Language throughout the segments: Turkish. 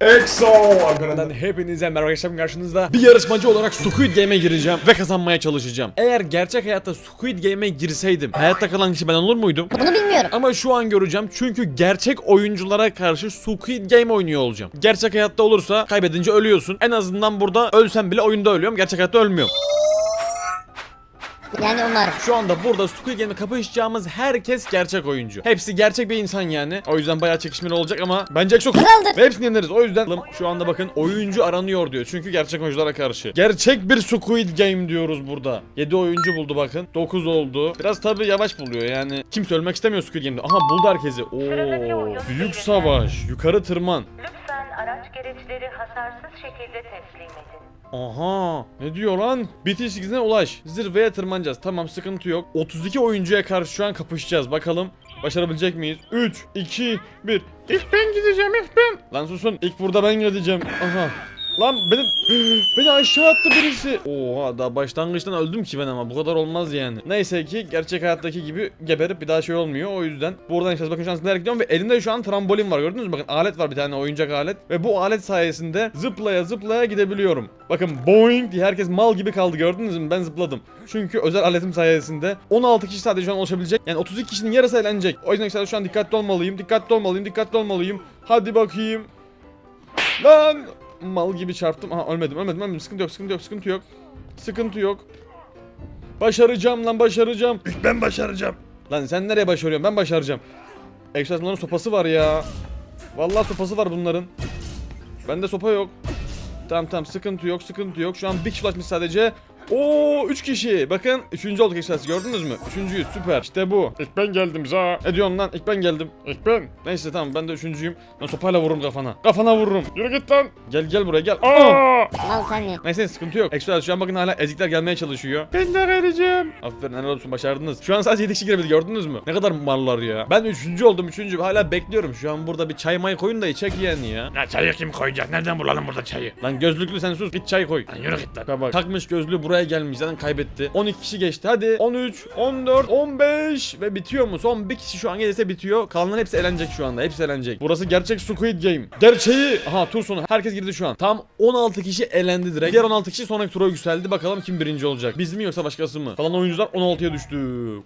EXO arkadan hepinize merhaba arkadaşlar karşınızda bir yarışmacı olarak Squid Game'e gireceğim ve kazanmaya çalışacağım. Eğer gerçek hayatta Squid Game'e girseydim hayatta kalan kişi ben olur muydum? Bunu bilmiyorum. Ama şu an göreceğim çünkü gerçek oyunculara karşı Squid Game oynuyor olacağım. Gerçek hayatta olursa kaybedince ölüyorsun. En azından burada ölsem bile oyunda ölüyorum. Gerçek hayatta ölmüyorum. Yani umarım. Şu anda burada Squid Game'e kapışacağımız herkes gerçek oyuncu. Hepsi gerçek bir insan yani. O yüzden bayağı çekişmeli olacak ama bence çok Kraldır. Ve hepsini yeneriz. O yüzden şu anda bakın oyuncu aranıyor diyor. Çünkü gerçek oyunculara karşı. Gerçek bir Squid Game diyoruz burada. 7 oyuncu buldu bakın. 9 oldu. Biraz tabii yavaş buluyor yani. Kimse ölmek istemiyor Squid Game'de. Aha buldu herkesi. Oo. Büyük savaş. Yukarı tırman. Lütfen araç gereçleri hasarsız şekilde teslim. Aha ne diyor lan? Bitiş çizgisine ulaş. Zirveye tırmanacağız. Tamam sıkıntı yok. 32 oyuncuya karşı şu an kapışacağız. Bakalım başarabilecek miyiz? 3, 2, 1. İlk ben gideceğim ilk ben. Lan susun. İlk burada ben gideceğim. Aha. Lan benim beni aşağı attı birisi. Oha daha başlangıçtan öldüm ki ben ama bu kadar olmaz yani. Neyse ki gerçek hayattaki gibi geberip bir daha şey olmuyor. O yüzden buradan işte bakın şu an nereye gidiyorum ve elimde şu an trambolin var gördünüz mü? Bakın alet var bir tane oyuncak alet ve bu alet sayesinde zıplaya zıplaya gidebiliyorum. Bakın boing diye herkes mal gibi kaldı gördünüz mü? Ben zıpladım. Çünkü özel aletim sayesinde 16 kişi sadece şu an oluşabilecek. Yani 32 kişinin yarısı eğlenecek. O yüzden işte şu an dikkatli olmalıyım, dikkatli olmalıyım, dikkatli olmalıyım. Hadi bakayım. Lan mal gibi çarptım. Aha ölmedim, ölmedim, ölmedim. Sıkıntı yok, sıkıntı yok, sıkıntı yok. Sıkıntı yok. Başaracağım lan başaracağım. ben başaracağım. Lan sen nereye başarıyorsun? Ben başaracağım. Ekstra bunların sopası var ya. Vallahi sopası var bunların. Bende sopa yok. Tamam tamam sıkıntı yok sıkıntı yok. Şu an bir kişi ulaşmış sadece. Oo 3 kişi. Bakın 3. olduk Express gördünüz mü? 3.yüz süper. İşte bu. İlk ben geldim za. Ne diyorsun lan? İlk ben geldim. İlk ben. Neyse tamam ben de üçüncüyüm. Ben sopayla vururum kafana. Kafana vururum. Yürü git lan. Gel gel buraya gel. Aa! Mal sen ya. Neyse sıkıntı yok. Express şu an bakın hala ezikler gelmeye çalışıyor. Ben de vereceğim. Aferin helal olsun başardınız. Şu an sadece 7 kişi girebildi gördünüz mü? Ne kadar mallar ya. Ben üçüncü oldum üçüncü. Hala bekliyorum. Şu an burada bir çay may koyun da içecek yani ya. Ne çayı kim koyacak? Nereden bulalım burada çayı? Lan gözlüklü sen sus git çay koy. Lan yürü git lan. Bak bak takmış gözlüğü buraya gelmiş zaten kaybetti. 12 kişi geçti hadi 13, 14, 15 ve bitiyor mu? Son bir kişi şu an gelirse bitiyor. Kalanların hepsi elenecek şu anda hepsi elenecek. Burası gerçek Squid Game. Gerçeği. Aha tur sonu herkes girdi şu an. Tam 16 kişi elendi direkt. Diğer 16 kişi sonraki tura yükseldi. Bakalım kim birinci olacak. Biz mi yoksa başkası mı? Kalan oyuncular 16'ya düştü.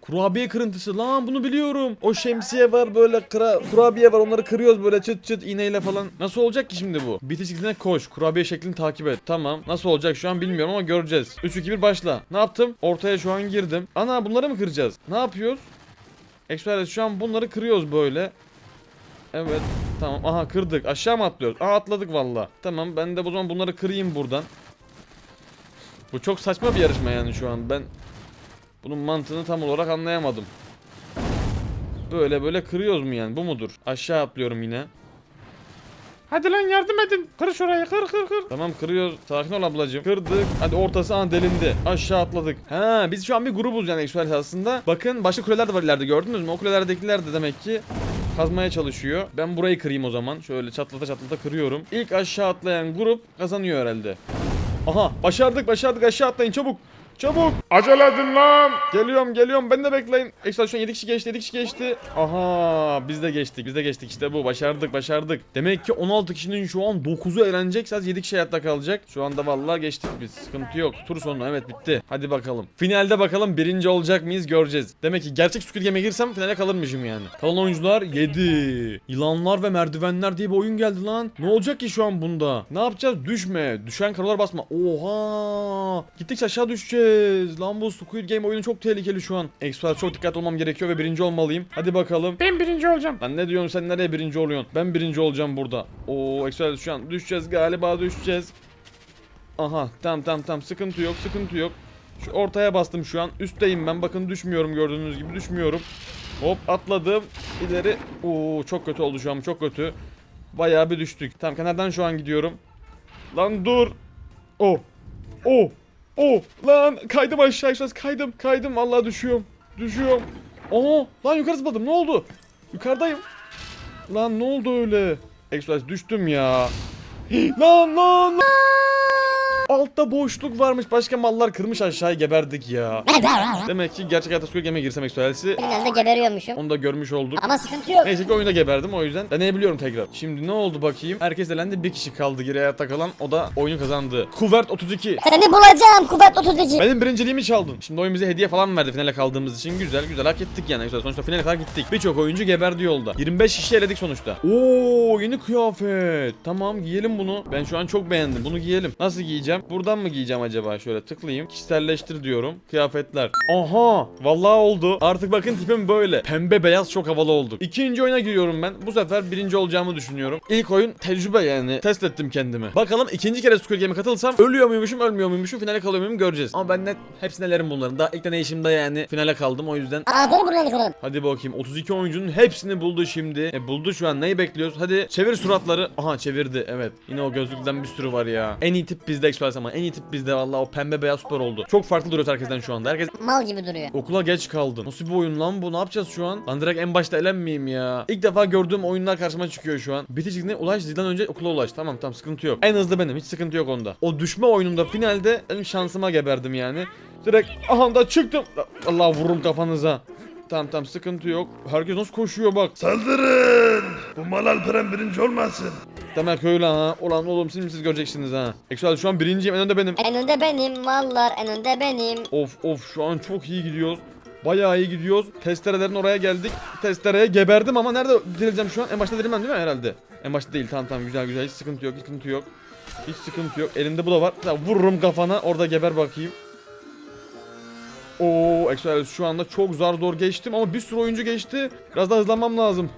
Kurabiye kırıntısı lan bunu biliyorum. O şemsiye var böyle kıra, kurabiye var onları kırıyoruz böyle çıt çıt iğneyle falan. Nasıl olacak ki şimdi bu? Bitiş koş. Kurabiye şeklini takip et. Tamam. Nasıl olacak şu an bilmiyorum ama göreceğiz. 3 2 1 başla. Ne yaptım? Ortaya şu an girdim. Ana bunları mı kıracağız? Ne yapıyoruz? Express şu an bunları kırıyoruz böyle. Evet. Tamam. Aha kırdık. Aşağı mı atlıyoruz? Aa atladık valla. Tamam ben de o zaman bunları kırayım buradan. Bu çok saçma bir yarışma yani şu an. Ben bunun mantığını tam olarak anlayamadım. Böyle böyle kırıyoruz mu yani? Bu mudur? Aşağı atlıyorum yine. Hadi lan yardım edin. Kır şurayı kır kır kır. Tamam kırıyoruz. Sakin ol ablacığım. Kırdık. Hadi ortası an delindi. Aşağı atladık. Ha biz şu an bir grubuz yani Express aslında. Bakın başka kuleler de var ileride gördünüz mü? O kulelerdekiler de demek ki kazmaya çalışıyor. Ben burayı kırayım o zaman. Şöyle çatlata çatlata kırıyorum. İlk aşağı atlayan grup kazanıyor herhalde. Aha başardık başardık aşağı atlayın çabuk. Çabuk. Acele edin lan. Geliyorum geliyorum ben de bekleyin. Ekstra şu an 7 kişi geçti 7 kişi geçti. Aha biz de geçtik biz de geçtik işte bu başardık başardık. Demek ki 16 kişinin şu an 9'u eğlenecek sadece 7 kişi hayatta kalacak. Şu anda vallahi geçtik biz sıkıntı yok. Tur sonu evet bitti. Hadi bakalım. Finalde bakalım birinci olacak mıyız göreceğiz. Demek ki gerçek Squid Game'e girsem finale kalırmışım yani. Kalan oyuncular 7. Yılanlar ve merdivenler diye bir oyun geldi lan. Ne olacak ki şu an bunda? Ne yapacağız? Düşme. Düşen karalar basma. Oha. Gittikçe aşağı düşeceğiz. Lan bu Squid Game oyunu çok tehlikeli şu an. Express çok dikkatli olmam gerekiyor ve birinci olmalıyım. Hadi bakalım. Ben birinci olacağım. Lan ne diyorsun sen nereye birinci oluyorsun? Ben birinci olacağım burada. Oo Express şu an düşeceğiz galiba düşeceğiz. Aha tamam tamam tamam sıkıntı yok sıkıntı yok. Şu ortaya bastım şu an. Üstteyim ben bakın düşmüyorum gördüğünüz gibi düşmüyorum. Hop atladım. İleri. Oo çok kötü oldu şu an çok kötü. Bayağı bir düştük. Tamam kenardan şu an gidiyorum. Lan dur. Oh. Oh. Oh. Lan kaydım aşağı aşağı kaydım. Kaydım vallahi düşüyorum. Düşüyorum. Oo. Lan yukarı zıpladım ne oldu? Yukarıdayım. Lan ne oldu öyle? Express düştüm ya. lan lan lan. Altta boşluk varmış. Başka mallar kırmış aşağıya geberdik ya. Demek ki gerçek hayatta Squid Game'e girsem Exoales'i Finalde geberiyormuşum. onu da görmüş olduk. Ama sıkıntı yok. Neyse ki oyunda geberdim o yüzden deneyebiliyorum tekrar. Şimdi ne oldu bakayım? Herkes elendi bir kişi kaldı geri hayatta kalan o da oyunu kazandı. Kuvert 32. Seni bulacağım Kubat 32. Benim birinciliğimi çaldın. Şimdi oyun bize hediye falan verdi finale kaldığımız için. Güzel güzel hak ettik yani. Güzel. Sonuçta finale kadar gittik. Birçok oyuncu geberdi yolda. 25 kişi eledik sonuçta. Oo yeni kıyafet. Tamam giyelim bunu. Ben şu an çok beğendim. Bunu giyelim. Nasıl giyeceğim? Buradan mı giyeceğim acaba? Şöyle tıklayayım. Kişiselleştir diyorum. Kıyafetler. Aha. Vallahi oldu. Artık bakın tipim böyle. Pembe beyaz çok havalı olduk. İkinci oyuna giriyorum ben. Bu sefer birinci olacağımı düşünüyorum. İlk oyun tecrübe yani. Test ettim kendimi. Bakalım ikinci kere Squid Game'e katılsam ölüyor muymuşum ölmüyor muymuşum finale kalıyor muyum göreceğiz. Ama ben net hepsini elerim bunların. Daha ilk deneyişimde yani finale kaldım o yüzden Ağzını burnunu kırarım. Hadi bakayım 32 oyuncunun hepsini buldu şimdi. E buldu şu an neyi bekliyoruz? Hadi çevir suratları. Aha çevirdi evet. Yine o gözlükten bir sürü var ya. En iyi tip bizde Express ama en iyi tip bizde vallahi o pembe beyaz süper oldu. Çok farklı duruyoruz herkesten şu anda. Herkes Mal gibi duruyor. okula geç kaldı. Nasıl bir oyun lan bu? Ne yapacağız şu an? Lan direkt en başta elenmeyeyim ya. İlk defa gördüğüm oyunlar karşıma çıkıyor şu an. Biticik'ine ulaş zilden önce okula ulaş. Tamam tamam sıkıntı yok. En hızlı benim hiç sıkıntı yok onda. O düşme oyunumda finalde benim şansıma geberdim yani. Direkt aha da çıktım. Allah vururum kafanıza. Tamam tamam sıkıntı yok. Herkes nasıl koşuyor bak. Saldırın! Bu mal Alperen birinci olmasın. Demek öyle ha. Ulan oğlum siz siz göreceksiniz ha. Eksel şu an birinciyim en önde benim. En önde benim mallar en önde benim. Of of şu an çok iyi gidiyoruz. Bayağı iyi gidiyoruz. Testerelerin oraya geldik. Testereye geberdim ama nerede dirileceğim şu an? En başta dirilmem değil mi herhalde? En başta değil. Tamam tamam güzel güzel. Hiç sıkıntı yok. Hiç sıkıntı yok. Hiç sıkıntı yok. Elimde bu da var. Ya, vururum kafana. Orada geber bakayım. Oo, Excel şu anda çok zar zor geçtim ama bir sürü oyuncu geçti. Biraz daha hızlanmam lazım.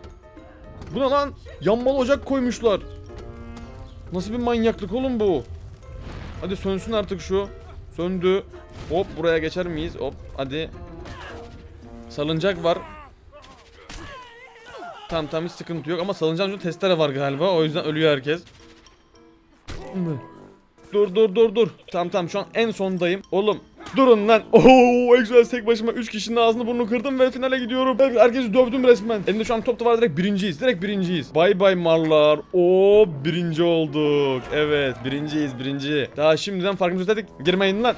Bu ne lan? Yanmalı ocak koymuşlar. Nasıl bir manyaklık oğlum bu? Hadi sönsün artık şu. Söndü. Hop buraya geçer miyiz? Hop hadi. Salıncak var. Tamam tamam hiç sıkıntı yok ama salıncağın ucunda testere var galiba. O yüzden ölüyor herkes. Dur dur dur dur. Tamam tamam şu an en sondayım. Oğlum durun lan. Oo Express tek başıma 3 kişinin ağzını burnunu kırdım ve finale gidiyorum. Her- Herkesi dövdüm resmen. Elimde şu an top da var direkt birinciyiz. Direkt birinciyiz. Bay bay marlar. Oo birinci olduk. Evet birinciyiz birinci. Daha şimdiden farkımızı dedik. Girmeyin lan.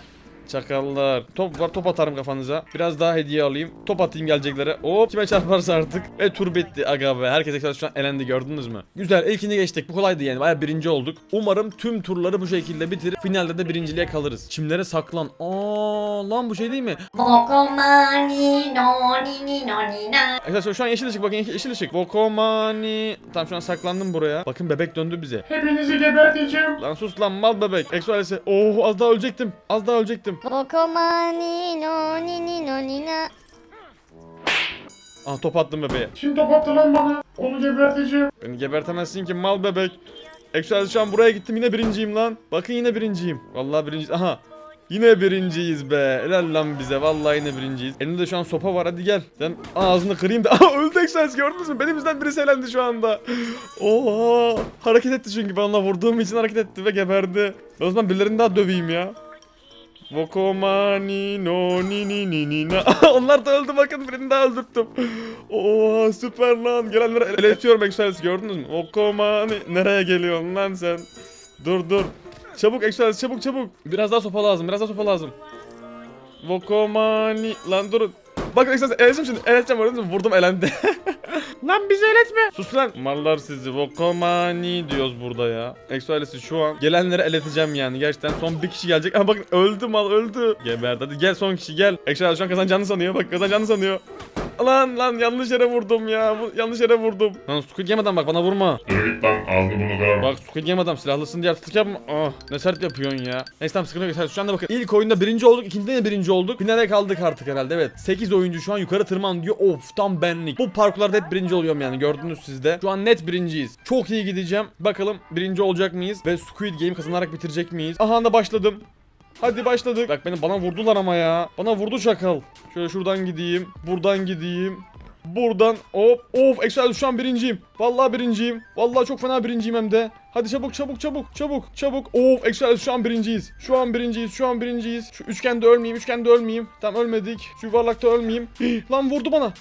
Çakallar. Top var top atarım kafanıza. Biraz daha hediye alayım. Top atayım geleceklere. Hop kime çarparsa artık. Ve tur bitti aga be. Herkes ekran şu an elendi gördünüz mü? Güzel ilkini geçtik. Bu kolaydı yani. Baya birinci olduk. Umarım tüm turları bu şekilde bitirip finalde de birinciliğe kalırız. Çimlere saklan. Aa lan bu şey değil mi? Bokomani no ni ni no ni na. Arkadaşlar şu an yeşil ışık bakın yeşil ışık. Vokomani. Tamam şu an saklandım buraya. Bakın bebek döndü bize. Hepinizi geberteceğim. Lan sus lan mal bebek. Eksualesi. Oh az daha ölecektim. Az daha ölecektim. Na. Ah top attım bebeğe. Kim top attı lan bana? Onu geberteceğim. Beni gebertemezsin ki mal bebek. Eksualesi şu an buraya gittim yine birinciyim lan. Bakın yine birinciyim. Vallahi birinciyiz. Aha. Yine birinciyiz be. Helal lan bize. Vallahi yine birinciyiz. Elimde şu an sopa var. Hadi gel. Sen ağzını kırayım da. Aha öldü Eksualesi gördünüz mü? Benim yüzden birisi elendi şu anda. Oha. Hareket etti çünkü ben ona vurduğum için hareket etti ve geberdi. O zaman birilerini daha döveyim ya. Vokomani no ni ni ni ni na. Onlar da öldü bakın birini daha öldürttüm. Oha süper lan. Gelenleri eletiyorum Excelsior gördünüz mü? Vokomani nereye geliyorsun lan sen? Dur dur. Çabuk Excelsior çabuk çabuk. Biraz daha sopa lazım biraz daha sopa lazım. Vokomani lan durun. Bak Excelsior eleteceğim şimdi gördünüz mü? Vurdum elendi. Lan bizi eletme. Sus lan. Mallar sizi. Vokomani diyoruz burada ya. Exoalesi şu an. Gelenleri eleteceğim yani. Gerçekten son bir kişi gelecek. Ama bakın öldü mal öldü. Geberdi. Hadi gel son kişi gel. Exoalesi şu an kazanacağını sanıyor. Bak kazanacağını sanıyor. Lan lan yanlış yere vurdum ya. Bu, yanlış yere vurdum. Lan Squid Game adam bak bana vurma. Yürü git lan ağzını bunu kırarım. Bak Squid Game adam silahlısın diye artık yapma. Ah ne sert yapıyorsun ya. Neyse tamam sıkıntı yok. Sen Şu anda bakın ilk oyunda birinci olduk. ikincide de birinci olduk. Finale kaldık artık herhalde evet. 8 oyuncu şu an yukarı tırman diyor. Of tam benlik. Bu parkurlarda hep birinci oluyorum yani gördünüz siz de. Şu an net birinciyiz. Çok iyi gideceğim. Bakalım birinci olacak mıyız? Ve Squid Game kazanarak bitirecek miyiz? Aha da başladım. Hadi başladık. Bak beni bana vurdular ama ya. Bana vurdu çakal. Şöyle şuradan gideyim. Buradan gideyim. Buradan hop of Excel şu an birinciyim. Vallahi birinciyim. Vallahi çok fena birinciyim hem de. Hadi çabuk çabuk çabuk çabuk çabuk. Of Excel şu an birinciyiz. Şu an birinciyiz. Şu an birinciyiz. Şu üçgende ölmeyeyim. Üçgende ölmeyeyim. Tamam ölmedik. Şu yuvarlakta ölmeyeyim. Lan vurdu bana.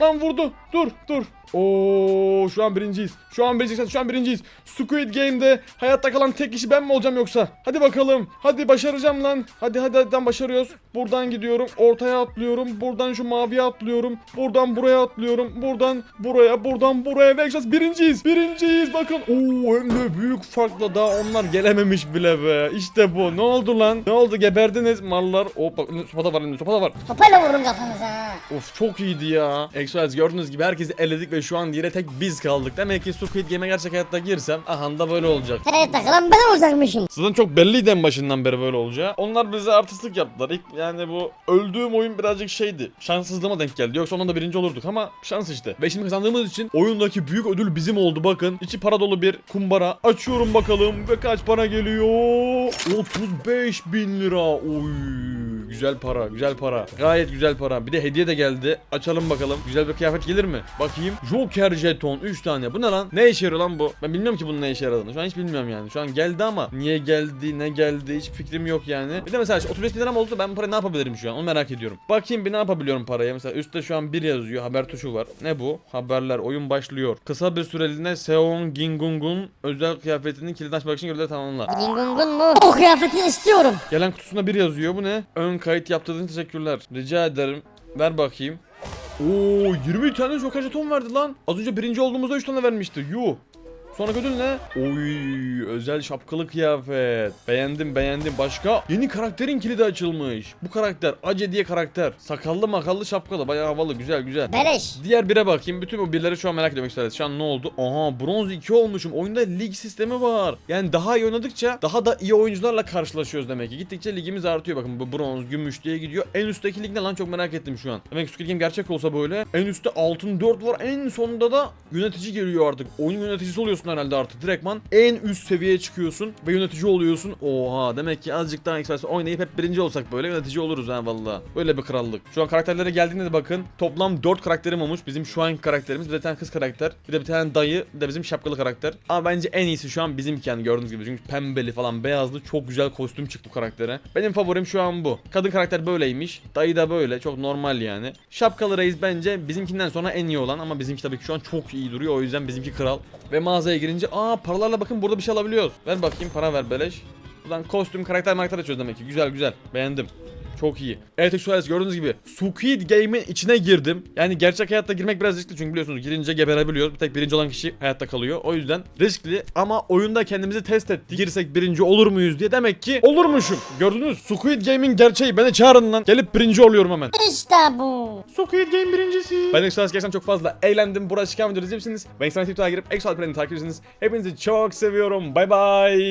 Lan vurdu. Dur dur. Oo şu an birinciyiz. Şu an birinciyiz. Şu an birinciyiz. Squid Game'de hayatta kalan tek kişi ben mi olacağım yoksa? Hadi bakalım. Hadi başaracağım lan. Hadi hadi hadi başarıyoruz. Buradan gidiyorum. Ortaya atlıyorum. Buradan şu maviye atlıyorum. Buradan buraya atlıyorum. Buradan buraya. Buradan buraya. Ve Exodus birinciyiz. Birinciyiz. Bakın. Oo hem de büyük farkla daha onlar gelememiş bile be. İşte bu. Ne oldu lan? Ne oldu? Geberdiniz mallar. Hop bak sopa da var. Sopa da var. Sopayla vururum kafanıza. Of çok iyiydi ya. Exodus gördüğünüz gibi herkesi eledik ve şu an yine tek biz kaldık. Demek ki Squid Game'e gerçek hayatta girsem aha da böyle olacak. He takılan ben olacakmışım. Zaten çok belliydi en başından beri böyle olacağı. Onlar bize artistlik yaptılar. İlk yani bu öldüğüm oyun birazcık şeydi. Şanssızlığıma denk geldi. Yoksa ondan da birinci olurduk ama şans işte. Ve şimdi kazandığımız için oyundaki büyük ödül bizim oldu bakın. İçi para dolu bir kumbara. Açıyorum bakalım ve kaç para geliyor? 35 bin lira. Oy. Güzel para, güzel para. Gayet güzel para. Bir de hediye de geldi. Açalım bakalım. Güzel bir kıyafet gelir mi? Bakayım. Joker jeton 3 tane. Bu ne lan? Ne işe yarıyor lan bu? Ben bilmiyorum ki bunun ne işe yaradığını. Şu an hiç bilmiyorum yani. Şu an geldi ama niye geldi, ne geldi hiç fikrim yok yani. Bir de mesela 35 bin liram oldu. Ben bu parayı ne yapabilirim şu an? Onu merak ediyorum. Bakayım bir ne yapabiliyorum paraya. Mesela üstte şu an bir yazıyor. Haber tuşu var. Ne bu? Haberler. Oyun başlıyor. Kısa bir süreliğine Seon Gingungun özel kıyafetinin kilidini açmak için görevleri tamamla. Gingungun mu? O kıyafeti istiyorum. Gelen kutusunda bir yazıyor. Bu ne? Ön kayıt yaptırdığın için teşekkürler. Rica ederim. Ver bakayım. Oo 20 tane joker jeton verdi lan. Az önce birinci olduğumuzda 3 tane vermişti. Yuh. Sonra ödül ne? Oy özel şapkalı kıyafet. Beğendim beğendim. Başka? Yeni karakterin kilidi açılmış. Bu karakter Ace diye karakter. Sakallı makallı şapkalı. Bayağı havalı güzel güzel. Beleş. Diğer bire bakayım. Bütün bu birleri şu an merak ediyorum. Şu an ne oldu? Aha bronz 2 olmuşum. Oyunda lig sistemi var. Yani daha iyi oynadıkça daha da iyi oyuncularla karşılaşıyoruz demek ki. Gittikçe ligimiz artıyor. Bakın bu bronz, gümüş diye gidiyor. En üstteki lig ne lan çok merak ettim şu an. Demek Squid Game gerçek olsa böyle. En üstte altın 4 var. En sonunda da yönetici geliyor artık. Oyun yöneticisi oluyorsun herhalde artık. Direktman en üst seviyeye çıkıyorsun ve yönetici oluyorsun. Oha demek ki azıcık daha Express oynayıp hep birinci olsak böyle yönetici oluruz ha valla. Böyle bir krallık. Şu an karakterlere geldiğinde de bakın. Toplam 4 karakterim olmuş. Bizim şu anki karakterimiz. Bir bir tane kız karakter. Bir de bir tane dayı. Bir de bizim şapkalı karakter. Ama bence en iyisi şu an bizimki yani gördüğünüz gibi. Çünkü pembeli falan beyazlı çok güzel kostüm çıktı karaktere. Benim favorim şu an bu. Kadın karakter böyleymiş. Dayı da böyle. Çok normal yani. Şapkalı reis bence bizimkinden sonra en iyi olan ama bizimki tabii ki şu an çok iyi duruyor. O yüzden bizimki kral. Ve mağazaya girince aa paralarla bakın burada bir şey alabiliyoruz. Ver bakayım para ver beleş. Buradan kostüm karakter karakter açıyoruz demek ki. Güzel güzel. Beğendim. Çok iyi. Evet Exuales gördüğünüz gibi Squid Game'in içine girdim. Yani gerçek hayatta girmek biraz riskli çünkü biliyorsunuz girince geberebiliyoruz. Bir tek birinci olan kişi hayatta kalıyor. O yüzden riskli ama oyunda kendimizi test ettik. Girsek birinci olur muyuz diye demek ki olurmuşum. Gördünüz Squid Game'in gerçeği beni çağırın lan. Gelip birinci oluyorum hemen. İşte bu. Squid Game birincisi. Ben Exuales gerçekten çok fazla eğlendim. Buraya çıkan videoları izlemişsiniz. Ben Exuales TikTok'a girip Planet'i takip edersiniz. Hepinizi çok seviyorum. Bay bay.